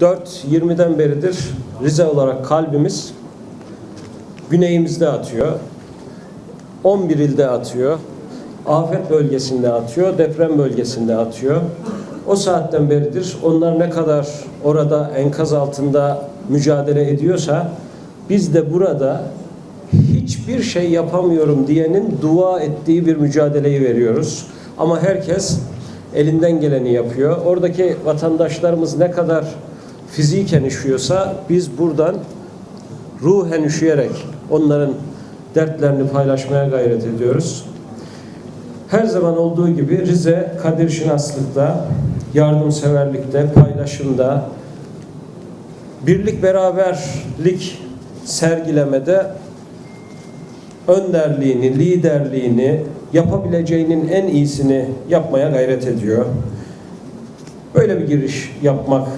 4.20'den beridir Rize olarak kalbimiz güneyimizde atıyor. 11 ilde atıyor. Afet bölgesinde atıyor, deprem bölgesinde atıyor. O saatten beridir onlar ne kadar orada enkaz altında mücadele ediyorsa biz de burada hiçbir şey yapamıyorum diyenin dua ettiği bir mücadeleyi veriyoruz. Ama herkes elinden geleni yapıyor. Oradaki vatandaşlarımız ne kadar fiziken üşüyorsa biz buradan ruhen üşüyerek onların dertlerini paylaşmaya gayret ediyoruz. Her zaman olduğu gibi Rize Kadir Şinaslık'ta, yardımseverlikte, paylaşımda, birlik beraberlik sergilemede önderliğini, liderliğini, yapabileceğinin en iyisini yapmaya gayret ediyor. Böyle bir giriş yapmak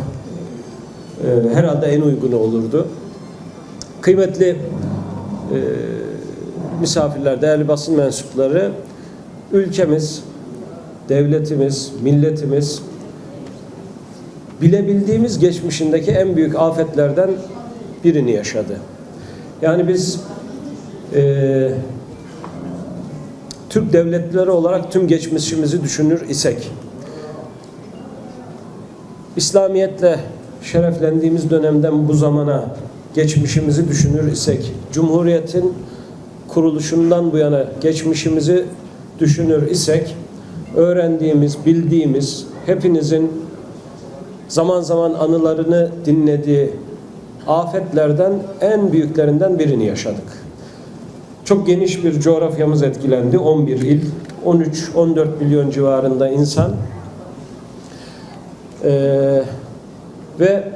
e, herhalde en uygunu olurdu. Kıymetli e, misafirler, değerli basın mensupları, ülkemiz, devletimiz, milletimiz bilebildiğimiz geçmişindeki en büyük afetlerden birini yaşadı. Yani biz e, Türk devletleri olarak tüm geçmişimizi düşünür isek, İslamiyetle şereflendiğimiz dönemden bu zamana geçmişimizi düşünür isek, Cumhuriyet'in kuruluşundan bu yana geçmişimizi düşünür isek, öğrendiğimiz, bildiğimiz, hepinizin zaman zaman anılarını dinlediği afetlerden en büyüklerinden birini yaşadık. Çok geniş bir coğrafyamız etkilendi. 11 il, 13-14 milyon civarında insan. Ee, ve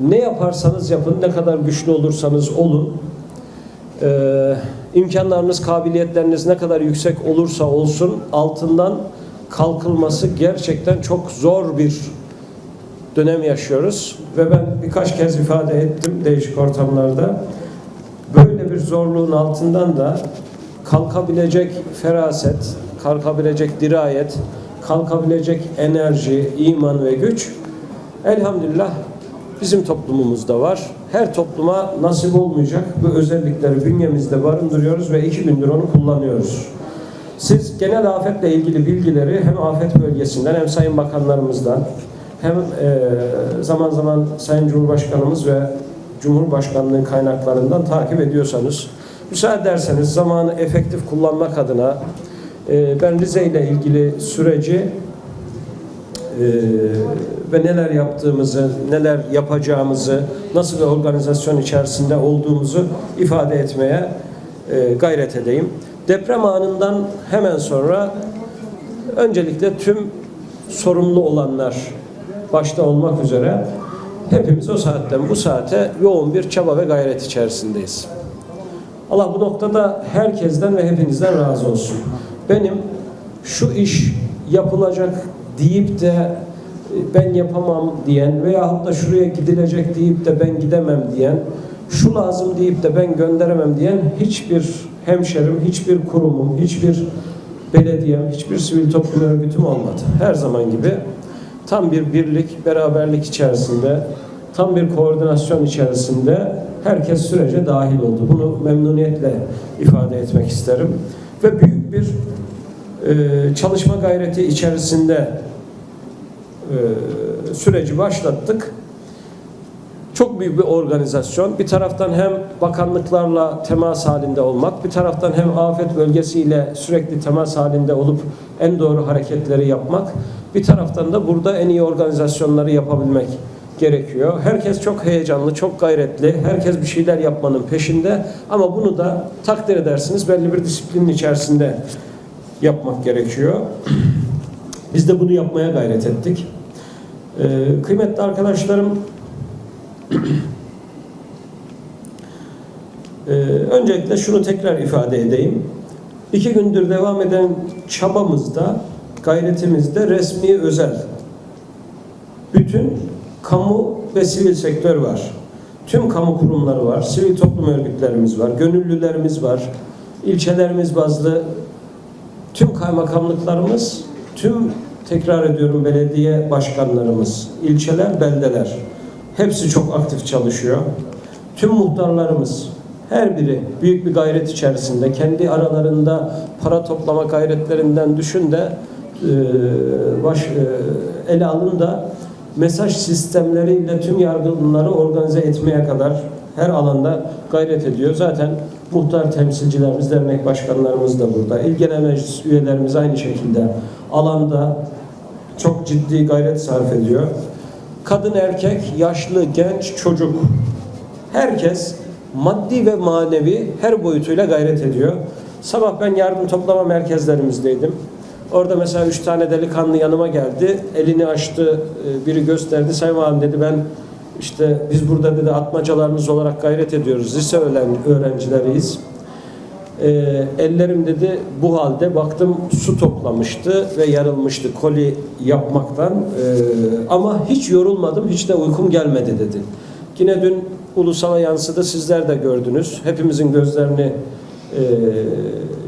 ne yaparsanız yapın, ne kadar güçlü olursanız olun, e, imkanlarınız, kabiliyetleriniz ne kadar yüksek olursa olsun altından kalkılması gerçekten çok zor bir dönem yaşıyoruz ve ben birkaç kez ifade ettim değişik ortamlarda. Böyle bir zorluğun altından da kalkabilecek feraset, kalkabilecek dirayet, kalkabilecek enerji, iman ve güç elhamdülillah bizim toplumumuzda var. Her topluma nasip olmayacak bu özellikleri bünyemizde barındırıyoruz ve iki gündür onu kullanıyoruz. Siz genel afetle ilgili bilgileri hem afet bölgesinden hem sayın bakanlarımızdan hem e, zaman zaman sayın Cumhurbaşkanımız ve Cumhurbaşkanlığı kaynaklarından takip ediyorsanız müsaade ederseniz zamanı efektif kullanmak adına ben Rize ile ilgili süreci e, ve neler yaptığımızı, neler yapacağımızı, nasıl bir organizasyon içerisinde olduğumuzu ifade etmeye e, gayret edeyim. Deprem anından hemen sonra öncelikle tüm sorumlu olanlar başta olmak üzere hepimiz o saatten bu saate yoğun bir çaba ve gayret içerisindeyiz. Allah bu noktada herkesten ve hepinizden razı olsun. Benim şu iş yapılacak deyip de e, ben yapamam diyen veyahut da şuraya gidilecek deyip de ben gidemem diyen, şu lazım deyip de ben gönderemem diyen hiçbir hemşerim, hiçbir kurumum, hiçbir belediyem, hiçbir sivil toplum örgütüm olmadı. Her zaman gibi tam bir birlik, beraberlik içerisinde, tam bir koordinasyon içerisinde herkes sürece dahil oldu. Bunu memnuniyetle ifade etmek isterim. Ve büyük bir e, çalışma gayreti içerisinde e, süreci başlattık. Çok büyük bir organizasyon. Bir taraftan hem bakanlıklarla temas halinde olmak, bir taraftan hem afet bölgesiyle sürekli temas halinde olup en doğru hareketleri yapmak, bir taraftan da burada en iyi organizasyonları yapabilmek gerekiyor. Herkes çok heyecanlı, çok gayretli. Herkes bir şeyler yapmanın peşinde. Ama bunu da takdir edersiniz belli bir disiplinin içerisinde yapmak gerekiyor. Biz de bunu yapmaya gayret ettik. Ee, kıymetli arkadaşlarım, ee, öncelikle şunu tekrar ifade edeyim. İki gündür devam eden çabamızda, gayretimizde resmi özel bütün kamu ve sivil sektör var. Tüm kamu kurumları var, sivil toplum örgütlerimiz var, gönüllülerimiz var, ilçelerimiz bazlı tüm kaymakamlıklarımız, tüm tekrar ediyorum belediye başkanlarımız, ilçeler, beldeler hepsi çok aktif çalışıyor. Tüm muhtarlarımız her biri büyük bir gayret içerisinde kendi aralarında para toplama gayretlerinden düşün de e, baş e, ele alın da mesaj sistemleriyle tüm yargıları organize etmeye kadar her alanda gayret ediyor. Zaten muhtar temsilcilerimiz, dernek başkanlarımız da burada. İl Genel Meclis üyelerimiz aynı şekilde alanda çok ciddi gayret sarf ediyor. Kadın, erkek, yaşlı, genç, çocuk herkes maddi ve manevi her boyutuyla gayret ediyor. Sabah ben yardım toplama merkezlerimizdeydim. Orada mesela üç tane delikanlı yanıma geldi. Elini açtı, e, biri gösterdi. Sayın Valim dedi ben işte biz burada dedi atmacalarımız olarak gayret ediyoruz. Lise öğren- öğrencileriyiz. E, ellerim dedi bu halde baktım su toplamıştı ve yarılmıştı koli yapmaktan. E, ama hiç yorulmadım, hiç de uykum gelmedi dedi. Yine dün ulusala yansıdı, sizler de gördünüz. Hepimizin gözlerini e,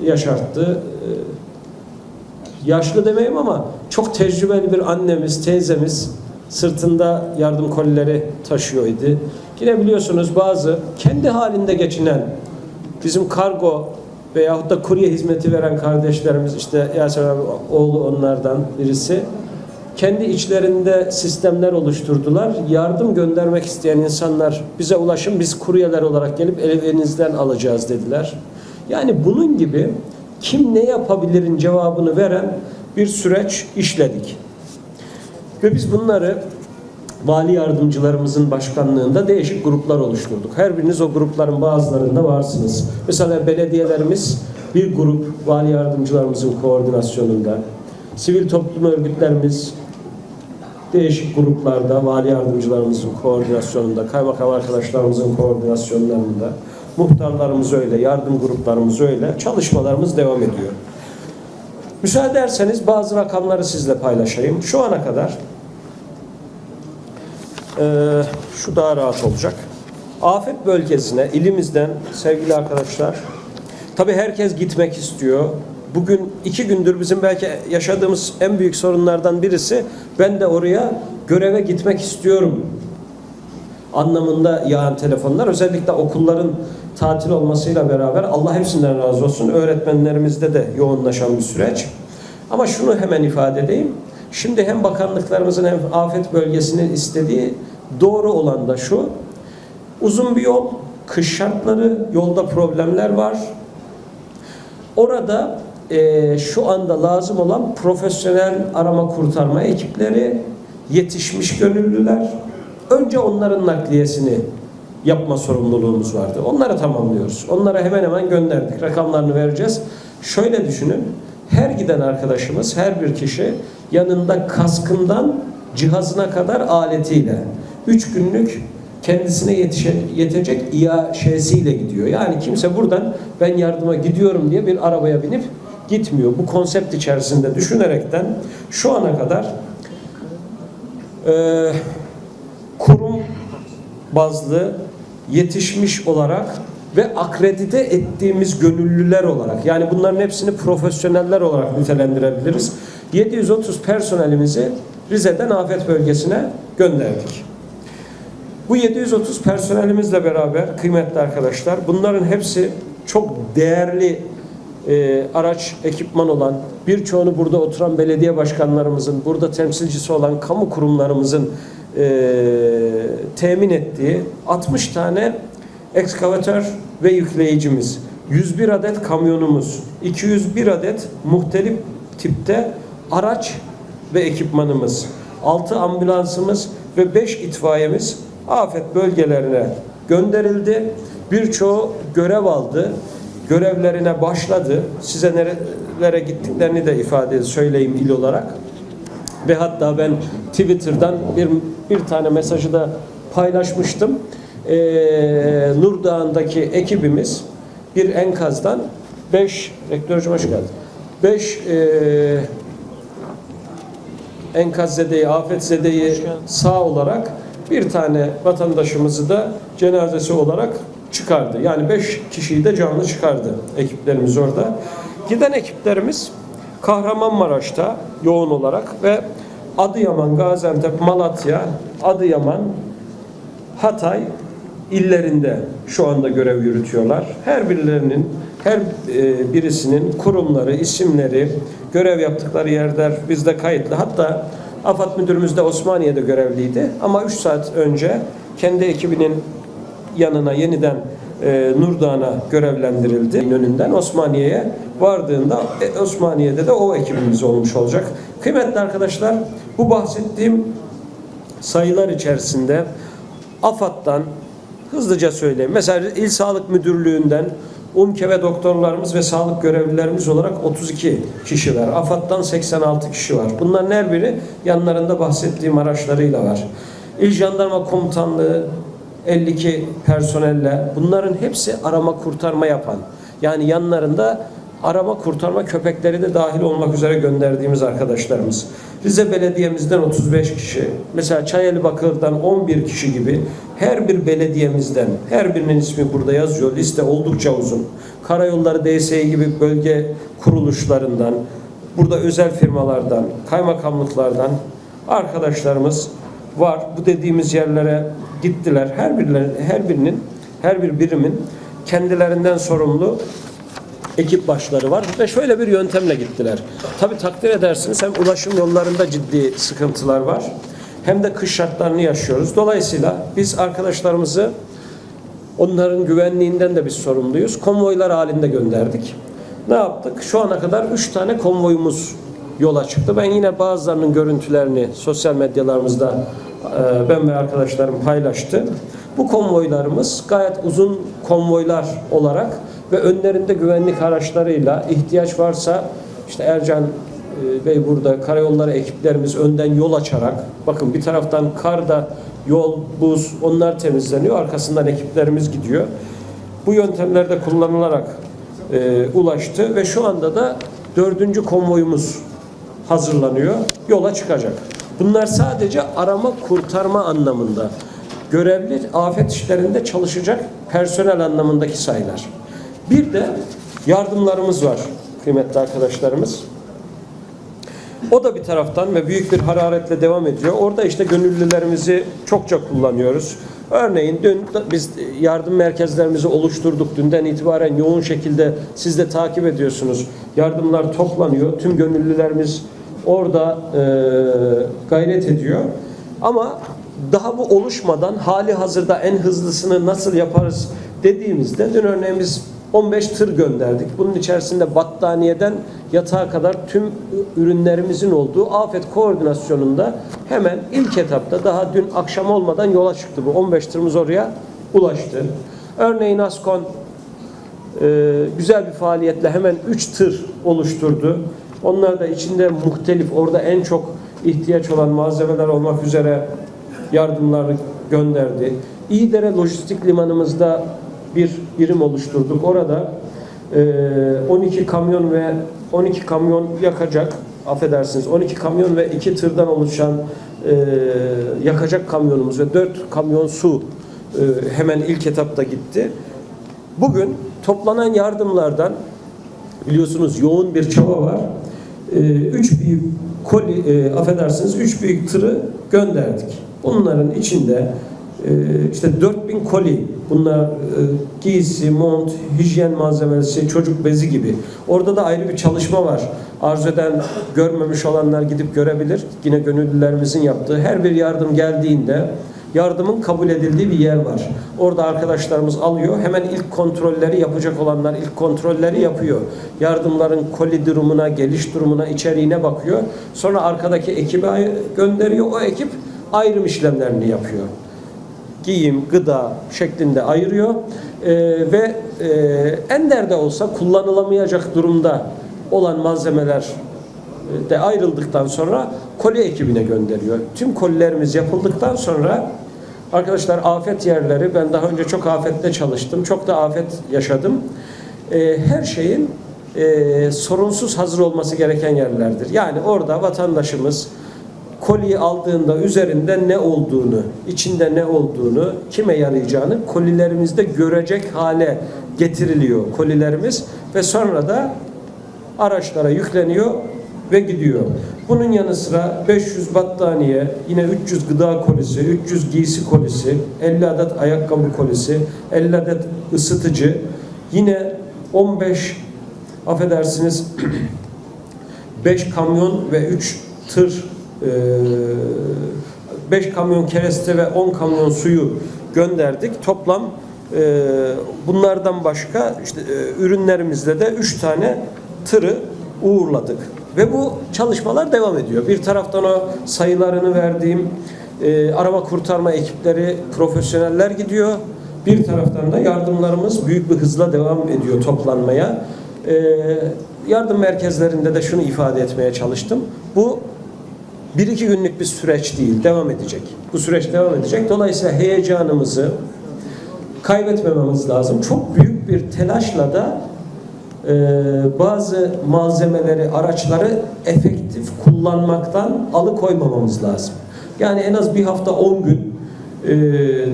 yaşarttı. E, yaşlı demeyeyim ama çok tecrübeli bir annemiz, teyzemiz sırtında yardım kolileri taşıyordu. Yine biliyorsunuz bazı kendi halinde geçinen bizim kargo veyahut da kurye hizmeti veren kardeşlerimiz işte Yasemin abi oğlu onlardan birisi kendi içlerinde sistemler oluşturdular. Yardım göndermek isteyen insanlar bize ulaşın biz kuryeler olarak gelip evinizden alacağız dediler. Yani bunun gibi kim ne yapabilirin cevabını veren bir süreç işledik. Ve biz bunları vali yardımcılarımızın başkanlığında değişik gruplar oluşturduk. Her biriniz o grupların bazılarında varsınız. Mesela belediyelerimiz bir grup vali yardımcılarımızın koordinasyonunda. Sivil toplum örgütlerimiz değişik gruplarda vali yardımcılarımızın koordinasyonunda, kaymakam arkadaşlarımızın koordinasyonlarında, muhtarlarımız öyle, yardım gruplarımız öyle, çalışmalarımız devam ediyor. Müsaade ederseniz bazı rakamları sizle paylaşayım. Şu ana kadar ee, şu daha rahat olacak. Afet bölgesine ilimizden sevgili arkadaşlar tabi herkes gitmek istiyor. Bugün iki gündür bizim belki yaşadığımız en büyük sorunlardan birisi ben de oraya göreve gitmek istiyorum anlamında yağan telefonlar. Özellikle okulların tatil olmasıyla beraber Allah hepsinden razı olsun. Öğretmenlerimizde de yoğunlaşan bir süreç. Ama şunu hemen ifade edeyim. Şimdi hem bakanlıklarımızın hem afet bölgesinin istediği doğru olan da şu. Uzun bir yol, kış şartları, yolda problemler var. Orada eee, şu anda lazım olan profesyonel arama kurtarma ekipleri, yetişmiş gönüllüler. Önce onların nakliyesini yapma sorumluluğumuz vardı. Onları tamamlıyoruz. Onlara hemen hemen gönderdik. Rakamlarını vereceğiz. Şöyle düşünün. Her giden arkadaşımız, her bir kişi yanında kaskından cihazına kadar aletiyle 3 günlük kendisine yetişe, yetecek iaşesiyle gidiyor. Yani kimse buradan ben yardıma gidiyorum diye bir arabaya binip gitmiyor. Bu konsept içerisinde düşünerekten şu ana kadar eee kurum bazlı yetişmiş olarak ve akredite ettiğimiz gönüllüler olarak yani bunların hepsini profesyoneller olarak nitelendirebiliriz. 730 personelimizi Rize'den afet bölgesine gönderdik. Bu 730 personelimizle beraber kıymetli arkadaşlar bunların hepsi çok değerli e, araç, ekipman olan, birçoğunu burada oturan belediye başkanlarımızın, burada temsilcisi olan kamu kurumlarımızın e, temin ettiği 60 tane ekskavatör ve yükleyicimiz, 101 adet kamyonumuz, 201 adet muhtelif tipte araç ve ekipmanımız, 6 ambulansımız ve 5 itfaiyemiz afet bölgelerine gönderildi. Birçoğu görev aldı. Görevlerine başladı. Size nerelere gittiklerini de ifade söyleyeyim il olarak. Ve hatta ben Twitter'dan bir, bir tane mesajı da paylaşmıştım. Ee, Nur Dağı'ndaki ekibimiz bir enkazdan 5 rektörcüm hoş geldin. 5 enkazzedeyi, afetzedeyi sağ olarak bir tane vatandaşımızı da cenazesi olarak çıkardı. Yani beş kişiyi de canlı çıkardı ekiplerimiz orada. Giden ekiplerimiz Kahramanmaraş'ta yoğun olarak ve Adıyaman, Gaziantep, Malatya, Adıyaman, Hatay illerinde şu anda görev yürütüyorlar. Her birilerinin, her e, birisinin kurumları, isimleri, görev yaptıkları yerler bizde kayıtlı. Hatta AFAD müdürümüz de Osmaniye'de görevliydi. Ama 3 saat önce kendi ekibinin yanına yeniden e, Nurdağ'a görevlendirildi. Önünden Osmaniye'ye vardığında e, Osmaniye'de de o ekibimiz olmuş olacak. Kıymetli arkadaşlar bu bahsettiğim sayılar içerisinde AFAD'dan hızlıca söyleyeyim. Mesela İl Sağlık Müdürlüğü'nden UMKE ve doktorlarımız ve sağlık görevlilerimiz olarak 32 kişi var. AFAD'dan 86 kişi var. Bunların her biri yanlarında bahsettiğim araçlarıyla var. İl Jandarma Komutanlığı 52 personelle bunların hepsi arama kurtarma yapan. Yani yanlarında arama kurtarma köpekleri de dahil olmak üzere gönderdiğimiz arkadaşlarımız. Rize Belediye'mizden 35 kişi, mesela Çayeli Bakır'dan 11 kişi gibi her bir belediyemizden, her birinin ismi burada yazıyor. Liste oldukça uzun. Karayolları DSİ gibi bölge kuruluşlarından, burada özel firmalardan, kaymakamlıklardan arkadaşlarımız var. Bu dediğimiz yerlere gittiler. Her birileri, her birinin, her bir birimin kendilerinden sorumlu ekip başları var ve şöyle bir yöntemle gittiler. Tabii takdir edersiniz hem ulaşım yollarında ciddi sıkıntılar var hem de kış şartlarını yaşıyoruz. Dolayısıyla biz arkadaşlarımızı onların güvenliğinden de biz sorumluyuz. Konvoylar halinde gönderdik. Ne yaptık? Şu ana kadar 3 tane konvoyumuz yola çıktı. Ben yine bazılarının görüntülerini sosyal medyalarımızda e, ben ve arkadaşlarım paylaştı. Bu konvoylarımız gayet uzun konvoylar olarak ve önlerinde güvenlik araçlarıyla ihtiyaç varsa işte Ercan e, Bey burada karayolları ekiplerimiz önden yol açarak bakın bir taraftan karda yol, buz onlar temizleniyor. Arkasından ekiplerimiz gidiyor. Bu yöntemlerde kullanılarak e, ulaştı ve şu anda da dördüncü konvoyumuz hazırlanıyor. Yola çıkacak. Bunlar sadece arama kurtarma anlamında görevli afet işlerinde çalışacak personel anlamındaki sayılar. Bir de yardımlarımız var kıymetli arkadaşlarımız. O da bir taraftan ve büyük bir hararetle devam ediyor. Orada işte gönüllülerimizi çokça kullanıyoruz. Örneğin dün biz yardım merkezlerimizi oluşturduk. Dünden itibaren yoğun şekilde siz de takip ediyorsunuz. Yardımlar toplanıyor. Tüm gönüllülerimiz orada e, gayret ediyor. Ama daha bu oluşmadan hali hazırda en hızlısını nasıl yaparız dediğimizde dün örneğin biz 15 tır gönderdik. Bunun içerisinde battaniyeden yatağa kadar tüm ürünlerimizin olduğu afet koordinasyonunda hemen ilk etapta daha dün akşam olmadan yola çıktı bu. 15 tırımız oraya ulaştı. Örneğin Askon e, güzel bir faaliyetle hemen 3 tır oluşturdu. Onlar da içinde muhtelif orada en çok ihtiyaç olan malzemeler olmak üzere yardımları gönderdi. İyidere Lojistik Limanımızda bir birim oluşturduk. Orada e, 12 kamyon ve 12 kamyon yakacak affedersiniz 12 kamyon ve 2 tırdan oluşan e, yakacak kamyonumuz ve 4 kamyon su e, hemen ilk etapta gitti. Bugün toplanan yardımlardan biliyorsunuz yoğun bir çaba var. E, üç büyük koli, e, affedersiniz, üç büyük tırı gönderdik. Bunların içinde e, işte 4000 koli, bunlar e, giysi, mont, hijyen malzemesi, çocuk bezi gibi. Orada da ayrı bir çalışma var. Arzu eden, görmemiş olanlar gidip görebilir. Yine gönüllülerimizin yaptığı her bir yardım geldiğinde yardımın kabul edildiği bir yer var. Orada arkadaşlarımız alıyor. Hemen ilk kontrolleri yapacak olanlar ilk kontrolleri yapıyor. Yardımların koli durumuna, geliş durumuna, içeriğine bakıyor. Sonra arkadaki ekibe gönderiyor. O ekip ayrım işlemlerini yapıyor. Giyim, gıda şeklinde ayırıyor. Ee, ve e, ender de olsa kullanılamayacak durumda olan malzemeler de ayrıldıktan sonra koli ekibine gönderiyor. Tüm kolilerimiz yapıldıktan sonra arkadaşlar afet yerleri ben daha önce çok afette çalıştım. Çok da afet yaşadım. Ee, her şeyin e, sorunsuz hazır olması gereken yerlerdir. Yani orada vatandaşımız koliyi aldığında üzerinde ne olduğunu, içinde ne olduğunu, kime yarayacağını kolilerimizde görecek hale getiriliyor kolilerimiz ve sonra da araçlara yükleniyor ve gidiyor. Bunun yanı sıra 500 battaniye, yine 300 gıda kolisi, 300 giysi kolisi, 50 adet ayakkabı kolisi, 50 adet ısıtıcı, yine 15 affedersiniz 5 kamyon ve 3 tır 5 kamyon kereste ve 10 kamyon suyu gönderdik. Toplam e, bunlardan başka işte e, ürünlerimizle de 3 tane tırı uğurladık. Ve bu çalışmalar devam ediyor. Bir taraftan o sayılarını verdiğim e, arama kurtarma ekipleri, profesyoneller gidiyor. Bir taraftan da yardımlarımız büyük bir hızla devam ediyor toplanmaya. E, yardım merkezlerinde de şunu ifade etmeye çalıştım. Bu bir iki günlük bir süreç değil, devam edecek. Bu süreç devam edecek. Dolayısıyla heyecanımızı kaybetmememiz lazım. Çok büyük bir telaşla da e, bazı malzemeleri, araçları efektif kullanmaktan alıkoymamamız lazım. Yani en az bir hafta 10 gün e,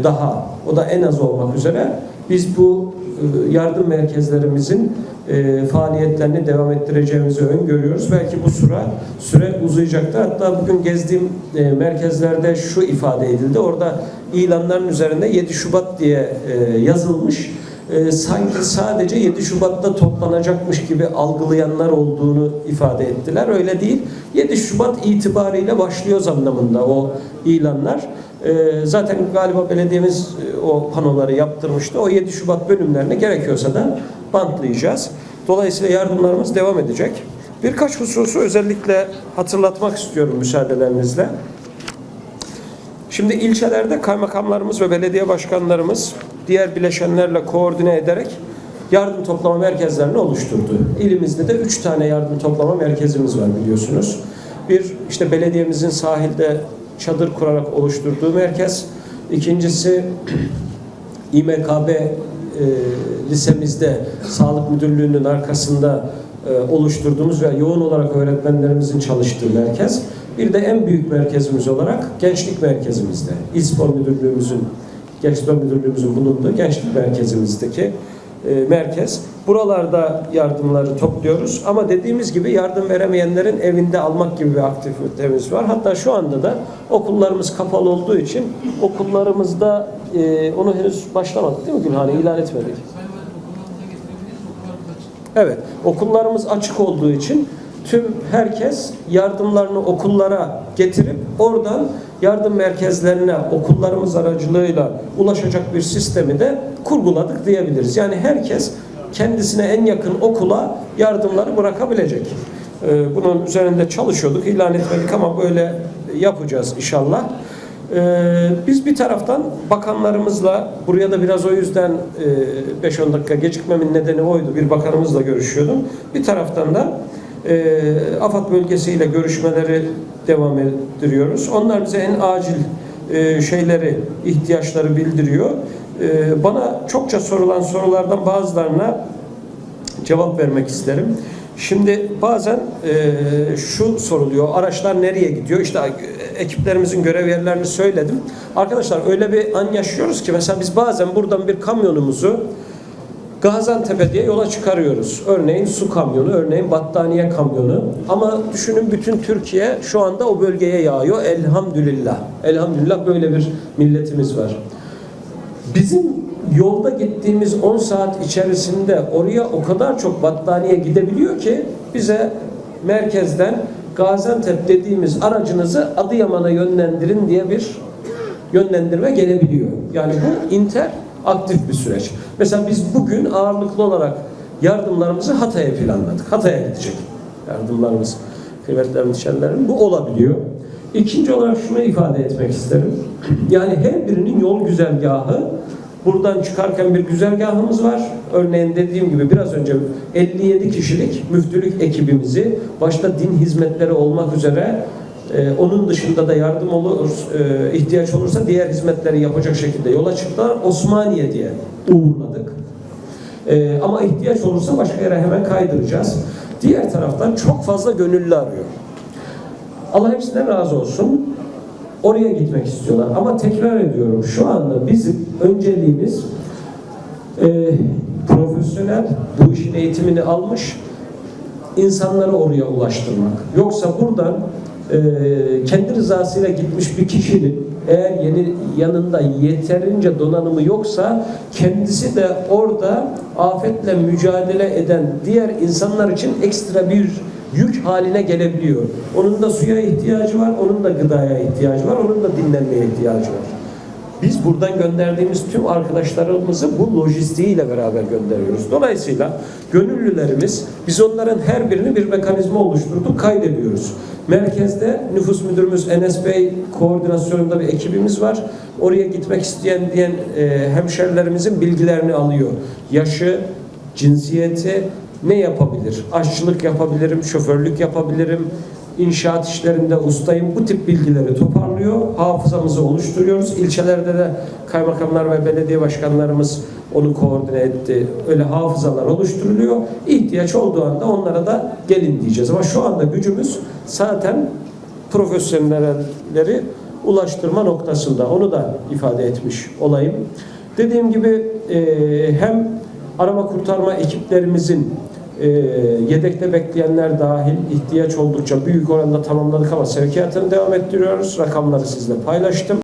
daha, o da en az olmak üzere biz bu e, yardım merkezlerimizin e, faaliyetlerini devam ettireceğimizi öngörüyoruz. Belki bu süre süre uzayacaktır. Hatta bugün gezdiğim e, merkezlerde şu ifade edildi. Orada ilanların üzerinde 7 Şubat diye yazılmış. Sanki sadece 7 Şubat'ta toplanacakmış gibi algılayanlar olduğunu ifade ettiler. Öyle değil. 7 Şubat itibariyle başlıyor anlamında o ilanlar. E, zaten galiba belediyemiz e, o panoları yaptırmıştı. O 7 Şubat bölümlerine gerekiyorsa da bantlayacağız. Dolayısıyla yardımlarımız devam edecek. Birkaç hususu özellikle hatırlatmak istiyorum müsaadelerinizle. Şimdi ilçelerde kaymakamlarımız ve belediye başkanlarımız diğer bileşenlerle koordine ederek yardım toplama merkezlerini oluşturdu. İlimizde de üç tane yardım toplama merkezimiz var biliyorsunuz. Bir işte belediyemizin sahilde çadır kurarak oluşturduğu merkez. İkincisi İMKB e, lisemizde sağlık müdürlüğünün arkasında e, oluşturduğumuz ve yoğun olarak öğretmenlerimizin çalıştığı merkez. Bir de en büyük merkezimiz olarak gençlik merkezimizde. İl Müdürlüğümüzün Gençlik Müdürlüğümüzün bulunduğu gençlik merkezimizdeki e, merkez. Buralarda yardımları topluyoruz ama dediğimiz gibi yardım veremeyenlerin evinde almak gibi bir aktivitemiz var. Hatta şu anda da okullarımız kapalı olduğu için okullarımızda e, onu henüz başlamadık değil mi Gülhane? ilan etmedik. Evet, okullarımız açık olduğu için tüm herkes yardımlarını okullara getirip oradan yardım merkezlerine okullarımız aracılığıyla ulaşacak bir sistemi de kurguladık diyebiliriz. Yani herkes kendisine en yakın okula yardımları bırakabilecek. Ee, Bunun üzerinde çalışıyorduk, ilan etmedik ama böyle yapacağız inşallah. Ee, Biz bir taraftan bakanlarımızla, buraya da biraz o yüzden e, 5-10 dakika gecikmemin nedeni oydu, bir bakanımızla görüşüyordum. Bir taraftan da e, AFAD bölgesiyle görüşmeleri devam ettiriyoruz. Onlar bize en acil e, şeyleri, ihtiyaçları bildiriyor. E, bana çokça sorulan sorulardan bazılarına cevap vermek isterim. Şimdi bazen e, şu soruluyor, araçlar nereye gidiyor? İşte e, ekiplerimizin görev yerlerini söyledim. Arkadaşlar öyle bir an yaşıyoruz ki mesela biz bazen buradan bir kamyonumuzu Gaziantep'e diye yola çıkarıyoruz. Örneğin su kamyonu, örneğin battaniye kamyonu. Ama düşünün bütün Türkiye şu anda o bölgeye yağıyor. Elhamdülillah. Elhamdülillah böyle bir milletimiz var. Bizim yolda gittiğimiz 10 saat içerisinde oraya o kadar çok battaniye gidebiliyor ki bize merkezden Gaziantep dediğimiz aracınızı Adıyaman'a yönlendirin diye bir yönlendirme gelebiliyor. Yani bu inter aktif bir süreç. Mesela biz bugün ağırlıklı olarak yardımlarımızı Hatay'a planladık. Hatay'a gidecek yardımlarımız. Kıymetli hemşehrilerim bu olabiliyor. İkinci olarak şunu ifade etmek isterim. Yani her birinin yol güzergahı Buradan çıkarken bir güzergahımız var. Örneğin dediğim gibi biraz önce 57 kişilik müftülük ekibimizi başta din hizmetleri olmak üzere ee, onun dışında da yardım olur, e, ihtiyaç olursa diğer hizmetleri yapacak şekilde yola çıktılar. Osmaniye diye uğurladık. E, ama ihtiyaç olursa başka yere hemen kaydıracağız. Diğer taraftan çok fazla gönüllü arıyor. Allah hepsinden razı olsun. Oraya gitmek istiyorlar. Ama tekrar ediyorum şu anda bizim önceliğimiz e, profesyonel bu işin eğitimini almış insanları oraya ulaştırmak. Yoksa buradan kendi rızasıyla gitmiş bir kişinin eğer yeni yanında yeterince donanımı yoksa kendisi de orada afetle mücadele eden diğer insanlar için ekstra bir yük haline gelebiliyor. Onun da suya ihtiyacı var, onun da gıdaya ihtiyacı var, onun da dinlenmeye ihtiyacı var. Biz buradan gönderdiğimiz tüm arkadaşlarımızı bu lojistiğiyle beraber gönderiyoruz. Dolayısıyla gönüllülerimiz, biz onların her birini bir mekanizma oluşturduk, kaydediyoruz. Merkezde nüfus müdürümüz Enes Bey koordinasyonunda bir ekibimiz var. Oraya gitmek isteyen diyen e, hemşerilerimizin bilgilerini alıyor. Yaşı, cinsiyeti, ne yapabilir? Aşçılık yapabilirim, şoförlük yapabilirim, inşaat işlerinde ustayım. Bu tip bilgileri toparlıyor. Hafızamızı oluşturuyoruz. İlçelerde de kaymakamlar ve belediye başkanlarımız onu koordine etti. Öyle hafızalar oluşturuluyor. İhtiyaç olduğu anda onlara da gelin diyeceğiz. Ama şu anda gücümüz zaten profesyonelleri ulaştırma noktasında. Onu da ifade etmiş olayım. Dediğim gibi hem arama kurtarma ekiplerimizin e, yedekte bekleyenler dahil ihtiyaç oldukça büyük oranda tamamladık ama sevkiyatını devam ettiriyoruz. Rakamları sizle paylaştım.